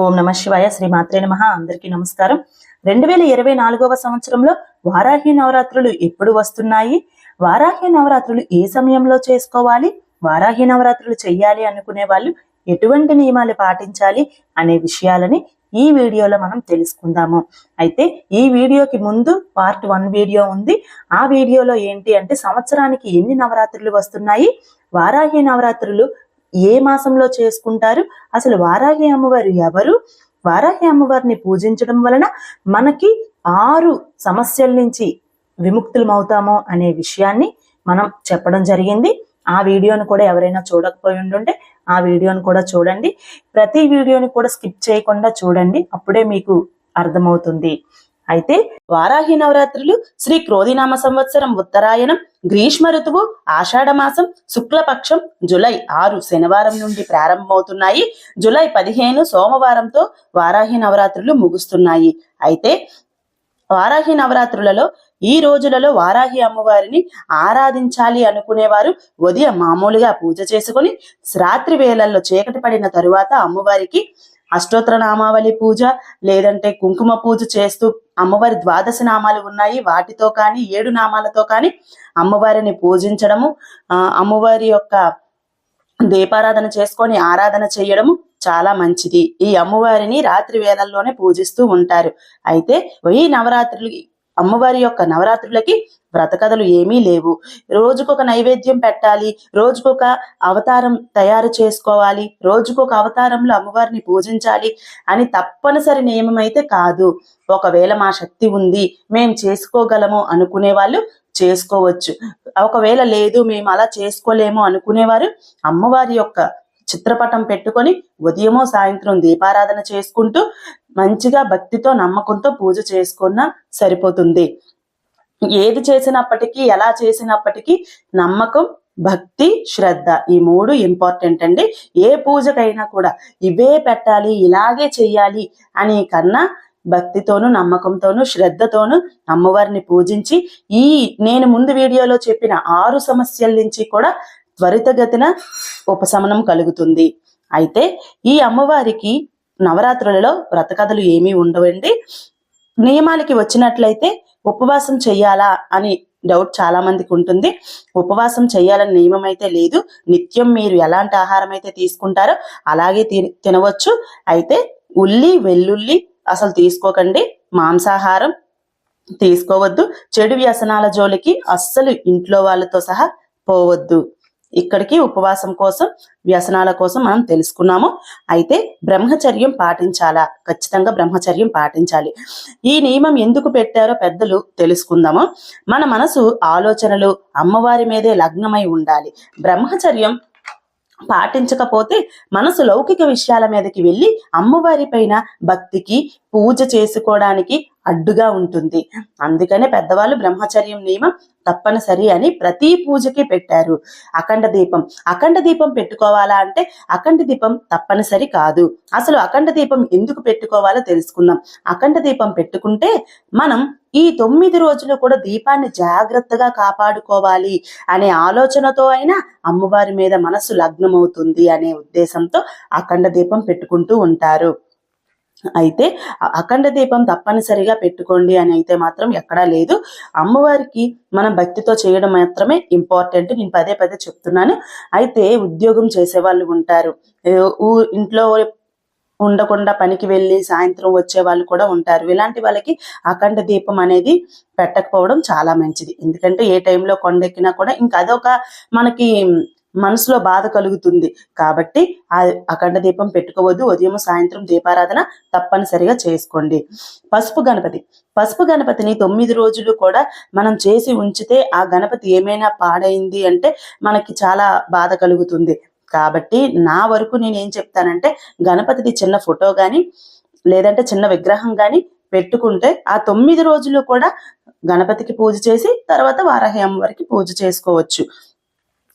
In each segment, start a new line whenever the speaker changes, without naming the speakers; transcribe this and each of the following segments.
ఓం నమ శివాయ శ్రీ మాత్రే నమ. అందరికీ నమస్కారం. రెండు వేల ఇరవై నాలుగవ సంవత్సరంలో వారాహి నవరాత్రులు ఎప్పుడు వస్తున్నాయి? వారాహి నవరాత్రులు ఏ సమయంలో చేసుకోవాలి? వారాహి నవరాత్రులు చెయ్యాలి అనుకునే వాళ్ళు ఎటువంటి నియమాలు పాటించాలి అనే విషయాలని ఈ వీడియోలో మనం తెలుసుకుందాము. అయితే ఈ వీడియోకి ముందు పార్ట్ వన్ వీడియో ఉంది. ఆ వీడియోలో ఏంటి అంటే సంవత్సరానికి ఎన్ని నవరాత్రులు వస్తున్నాయి? వారాహి నవరాత్రులు ఏ మాసంలో చేసుకుంటారు? అసలు వారాహి అమ్మవారు ఎవరు? వారాహి అమ్మవారిని పూజించడం వలన మనకి ఆరు సమస్యల నుంచి విముక్తులమవుతామో అనే విషయాన్ని మనం చెప్పడం జరిగింది. ఆ వీడియోను కూడా ఎవరైనా చూడకపోయి ఉండుంటే ఆ వీడియోను కూడా చూడండి. ప్రతి వీడియోని కూడా స్కిప్ చేయకుండా చూడండి. అప్పుడే మీకు అర్థమవుతుంది. అయితే వారాహి నవరాత్రులు శ్రీ క్రోధినామ సంవత్సరం ఉత్తరాయణం గ్రీష్మ ఋతువు ఆషాఢమాసం శుక్లపక్షం జులై ఆరు శనివారం నుండి ప్రారంభమవుతున్నాయి. జులై పదిహేను సోమవారంతో వారాహి నవరాత్రులు ముగుస్తున్నాయి. అయితే వారాహి నవరాత్రులలో ఈ రోజులలో వారాహి అమ్మవారిని ఆరాధించాలి అనుకునేవారు ఉదయం మామూలుగా పూజ చేసుకొని రాత్రి వేళల్లో చీకటి పడిన తరువాత అమ్మవారికి అష్టోత్తర నామావళి పూజ లేదంటే కుంకుమ పూజ చేస్తూ అమ్మవారి ద్వాదశ నామాలు ఉన్నాయి. వాటితో కానీ ఏడు నామాలతో కానీ అమ్మవారిని పూజించడము అమ్మవారి యొక్క దీపారాధన చేసుకొని ఆరాధన చేయడము చాలా మంచిది. ఈ అమ్మవారిని రాత్రి వేళల్లోనే పూజిస్తూ ఉంటారు. అయితే ఈ నవరాత్రులు అమ్మవారి యొక్క నవరాత్రులకి వ్రతకథలు ఏమీ లేవు. రోజుకొక నైవేద్యం పెట్టాలి రోజుకొక అవతారం తయారు చేసుకోవాలి రోజుకొక అవతారంలో అమ్మవారిని పూజించాలి అని తప్పనిసరి నియమం అయితే కాదు. ఒకవేళ మా శక్తి ఉంది మేము చేసుకోగలము అనుకునే వాళ్ళు చేసుకోవచ్చు. ఒకవేళ లేదు మేము అలా చేసుకోలేము అనుకునేవారు అమ్మవారి యొక్క చిత్రపటం పెట్టుకొని ఉదయమో సాయంత్రం దీపారాధన చేసుకుంటూ మంచిగా భక్తితో నమ్మకంతో పూజ చేసుకున్నా సరిపోతుంది. ఏది చేసినప్పటికీ ఎలా చేసినప్పటికీ నమ్మకం భక్తి శ్రద్ధ ఈ మూడు ఇంపార్టెంట్ అండి. ఏ పూజకైనా కూడా ఇవే పెట్టాలి ఇలాగే చెయ్యాలి అని కన్నా భక్తితోనూ నమ్మకంతోనూ శ్రద్ధతోనూ అమ్మవారిని పూజించి ఈ నేను ముందు వీడియోలో చెప్పిన ఆరు సమస్యల నుంచి కూడా త్వరితగతిన ఉపశమనం కలుగుతుంది. అయితే ఈ అమ్మవారికి నవరాత్రులలో వ్రతకథలు ఏమీ ఉండవండి. నియమాలకి వచ్చినట్లయితే ఉపవాసం చెయ్యాలా అని డౌట్ చాలా మందికి ఉంటుంది. ఉపవాసం చేయాలని నియమం అయితే లేదు. నిత్యం మీరు ఎలాంటి ఆహారం అయితే తీసుకుంటారో అలాగే తి- తినవచ్చు. అయితే ఉల్లి వెల్లుల్లి అసలు తీసుకోకండి. మాంసాహారం తీసుకోవద్దు. చెడు వ్యసనాల జోలికి అస్సలు ఇంట్లో వాళ్ళతో సహా పోవద్దు. ఇక్కడికి ఉపవాసం కోసం వ్యసనాల కోసం మనం తెలుసుకున్నాము. అయితే బ్రహ్మచర్యం పాటించాలా? ఖచ్చితంగా బ్రహ్మచర్యం పాటించాలి. ఈ నియమం ఎందుకు పెట్టారో పెద్దలు తెలుసుకుందాము. మన మనసు ఆలోచనలు అమ్మవారి మీదే లగ్నమై ఉండాలి. బ్రహ్మచర్యం పాటించకపోతే మనసు లౌకిక విషయాల మీదకి వెళ్ళి అమ్మవారి పైన భక్తికి పూజ చేసుకోవడానికి అడ్డుగా ఉంటుంది. అందుకనే పెద్దవాళ్ళు బ్రహ్మచర్యం నియమం తప్పనిసరి అని ప్రతి పూజకి పెట్టారు. అఖండ దీపం. అఖండ దీపం పెట్టుకోవాలా అంటే అఖండ దీపం తప్పనిసరి కాదు. అసలు అఖండ దీపం ఎందుకు పెట్టుకోవాలో తెలుసుకుందాం. అఖండ దీపం పెట్టుకుంటే మనం ఈ తొమ్మిది రోజులు కూడా దీపాన్ని జాగ్రత్తగా కాపాడుకోవాలి అనే ఆలోచనతో అయినా అమ్మవారి మీద మనసు లగ్నమవుతుంది అనే ఉద్దేశంతో అఖండ దీపం పెట్టుకుంటూ ఉంటారు. అయితే అఖండ దీపం తప్పనిసరిగా పెట్టుకోండి అని అయితే మాత్రం ఎక్కడా లేదు. అమ్మవారికి మనం భక్తితో చేయడం మాత్రమే ఇంపార్టెంట్ నేను పదే పదే చెప్తున్నాను. అయితే ఉద్యోగం చేసే వాళ్ళు ఉంటారు. ఊ- ఇంట్లో ఉండకుండా పనికి వెళ్ళి సాయంత్రం వచ్చే వాళ్ళు కూడా ఉంటారు. ఇలాంటి వాళ్ళకి అఖండ దీపం అనేది పెట్టకపోవడం చాలా మంచిది. ఎందుకంటే ఏ టైంలో కొండెక్కినా కూడా ఇంకా అదొక మనకి మనసులో బాధ కలుగుతుంది. కాబట్టి ఆ అఖండ దీపం పెట్టుకోవద్దు. ఉదయం సాయంత్రం దీపారాధన తప్పనిసరిగా చేసుకోండి. పసుపు గణపతి. పసుపు గణపతిని తొమ్మిది రోజులు కూడా మనం చేసి ఉంచితే ఆ గణపతి ఏమైనా పాడైంది అంటే మనకి చాలా బాధ కలుగుతుంది. కాబట్టి నా వరకు నేను ఏం చెప్తానంటే గణపతిది చిన్న ఫోటో కానీ లేదంటే చిన్న విగ్రహం కానీ పెట్టుకుంటే ఆ తొమ్మిది రోజులు కూడా గణపతికి పూజ చేసి తర్వాత వారాహి అమ్మవారికి పూజ చేసుకోవచ్చు.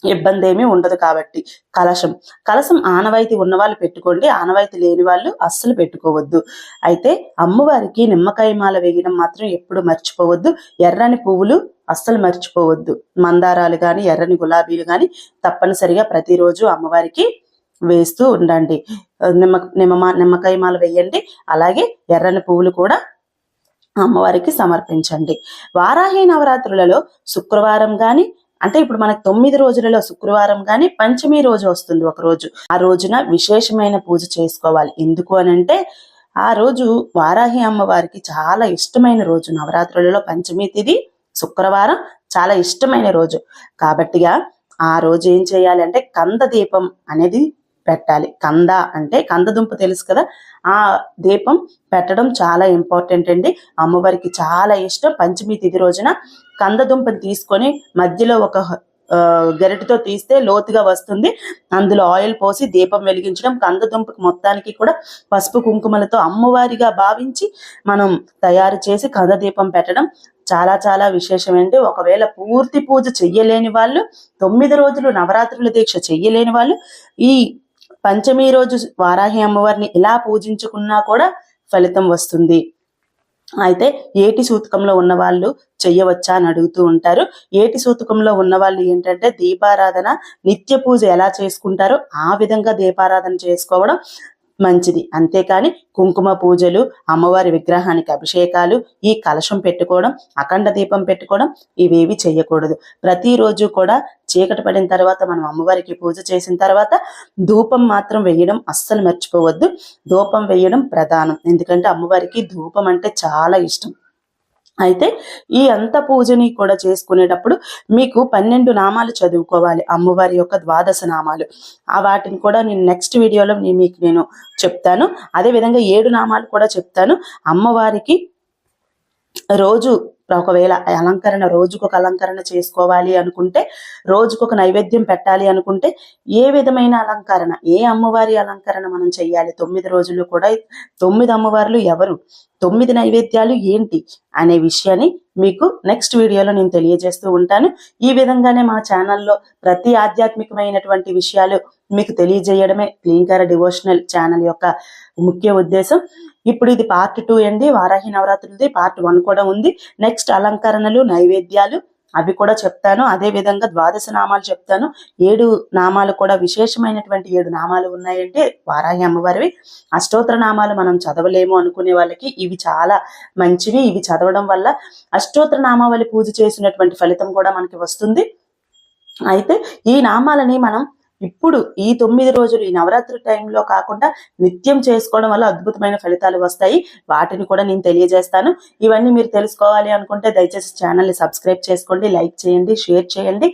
ఇబ్బంది ఏమీ ఉండదు కాబట్టి కలశం. కలశం ఆనవాయితీ ఉన్నవాళ్ళు పెట్టుకోండి ఆనవాయితీ లేని వాళ్ళు అస్సలు పెట్టుకోవద్దు. అయితే అమ్మవారికి నిమ్మకాయ మాల వేయడం మాత్రం ఎప్పుడు మర్చిపోవద్దు. ఎర్రని పువ్వులు అస్సలు మర్చిపోవద్దు. మందారాలు కానీ ఎర్రని గులాబీలు కానీ తప్పనిసరిగా ప్రతిరోజు అమ్మవారికి వేస్తూ ఉండండి. నిమ్మ నిమ్మ నిమ్మకాయ మాల వేయండి. అలాగే ఎర్రని పువ్వులు కూడా అమ్మవారికి సమర్పించండి. వారాహి నవరాత్రులలో శుక్రవారం కానీ అంటే ఇప్పుడు మనకు తొమ్మిది రోజులలో శుక్రవారం కానీ పంచమి రోజు వస్తుంది ఒక రోజు. ఆ రోజున విశేషమైన పూజ చేసుకోవాలి. ఎందుకు అని అంటే ఆ రోజు వారాహి అమ్మవారికి చాలా ఇష్టమైన రోజు. నవరాత్రులలో పంచమి తిది శుక్రవారం చాలా ఇష్టమైన రోజు. కాబట్టిగా ఆ రోజు ఏం చేయాలి అంటే కంద దీపం అనేది పెట్టాలి. కంద అంటే కందదుంప తెలుసు కదా? ఆ దీపం పెట్టడం చాలా ఇంపార్టెంట్ అండి. అమ్మవారికి చాలా ఇష్టం. పంచమి తిథి రోజున కందదుంపని తీసుకొని మధ్యలో ఒక ఆ, తీస్తే లోతుగా వస్తుంది. అందులో ఆయిల్ పోసి దీపం వెలిగించడం కందదుంపకి మొత్తానికి కూడా పసుపు కుంకుమలతో అమ్మవారిగా భావించి మనం తయారు చేసి కంద దీపం పెట్టడం చాలా చాలా విశేషమండి. ఒకవేళ పూర్తి పూజ చెయ్యలేని వాళ్ళు తొమ్మిది రోజులు నవరాత్రుల దీక్ష చెయ్యలేని వాళ్ళు ఈ పంచమి రోజు వారాహి అమ్మవారిని ఇలా పూజించుకున్నా కూడా ఫలితం వస్తుంది. అయితే ఏటి సూతకంలో ఉన్న వాళ్ళు చెయ్యవచ్చా అని అడుగుతూ ఉంటారు. ఏటి సూతకంలో ఉన్న వాళ్ళు ఏంటంటే దీపారాధన నిత్య పూజ ఎలా చేసుకుంటారో ఆ విధంగా దీపారాధన చేసుకోవడం మంచిది. అంతేకాని కుంకుమ పూజలు అమ్మవారి విగ్రహానికి అభిషేకాలు ఈ కలశం పెట్టుకోవడం అఖండ దీపం పెట్టుకోవడం ఇవేవి చేయకూడదు ప్రతిరోజు కూడా చీకటి పడిన తర్వాత మనం అమ్మవారికి పూజ చేసిన తర్వాత ధూపం మాత్రం వేయడం అస్సలు మర్చిపోవద్దు. ధూపం వేయడం ప్రధానం. ఎందుకంటే అమ్మవారికి ధూపం అంటే చాలా ఇష్టం. అయితే ఈ అంత పూజని కూడా చేసుకునేటప్పుడు మీకు పన్నెండు నామాలు చదువుకోవాలి అమ్మవారి యొక్క ద్వాదశ నామాలు. ఆ వాటిని కూడా నేను నెక్స్ట్ వీడియోలో మీకు నేను చెప్తాను. అదే విధంగా ఏడు నామాలు కూడా చెప్తాను. అమ్మవారికి రోజు ఒకవేళ అలంకరణ రోజుకొక అలంకరణ చేసుకోవాలి అనుకుంటే రోజుకొక నైవేద్యం పెట్టాలి అనుకుంటే ఏ విధమైన అలంకరణ ఏ అమ్మవారి అలంకరణ మనం చేయాలి తొమ్మిది రోజులు కూడా తొమ్మిది అమ్మవార్లు ఎవరు? తొమ్మిది నైవేద్యాలు ఏంటి? అనే విషయాన్ని మీకు నెక్స్ట్ వీడియోలో నేను తెలియజేస్తూ ఉంటాను. ఈ విధంగానే మా ఛానల్లో ప్రతి ఆధ్యాత్మికమైనటువంటి విషయాలు మీకు తెలియజేయడమే క్లీంకార డివోషనల్ ఛానల్ యొక్క ముఖ్య ఉద్దేశం. ఇప్పుడు ఇది పార్ట్ టూ అండి. వారాహి నవరాత్రులది పార్ట్ వన్ కూడా ఉంది. నెక్స్ట్ అలంకరణలు నైవేద్యాలు అవి కూడా చెప్తాను. అదే విధంగా ద్వాదశ నామాలు చెప్తాను. ఏడు నామాలు కూడా విశేషమైనటువంటి ఏడు నామాలు ఉన్నాయంటే వారాహి అమ్మవారివి. అష్టోత్తర నామాలు మనం చదవలేము అనుకునే వాళ్ళకి ఇవి చాలా మంచివి. ఇవి చదవడం వల్ల అష్టోత్తర నామావళి పూజ చేసినటువంటి ఫలితం కూడా మనకి వస్తుంది. అయితే ఈ నామాలని మనం ఇప్పుడు ఈ తొమ్మిది రోజులు ఈ నవరాత్రి టైంలో కాకుండా నిత్యం చేసుకోవడం వల్ల అద్భుతమైన ఫలితాలు వస్తాయి. వాటిని కూడా నేను తెలియజేస్తాను. ఇవన్నీ మీరు తెలుసుకోవాలి అనుకుంటే దయచేసి ఛానల్ని సబ్స్క్రైబ్ చేసుకోండి లైక్ చేయండి షేర్ చేయండి.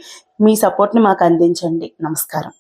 మీ సపోర్ట్ని మాకు అందించండి. నమస్కారం.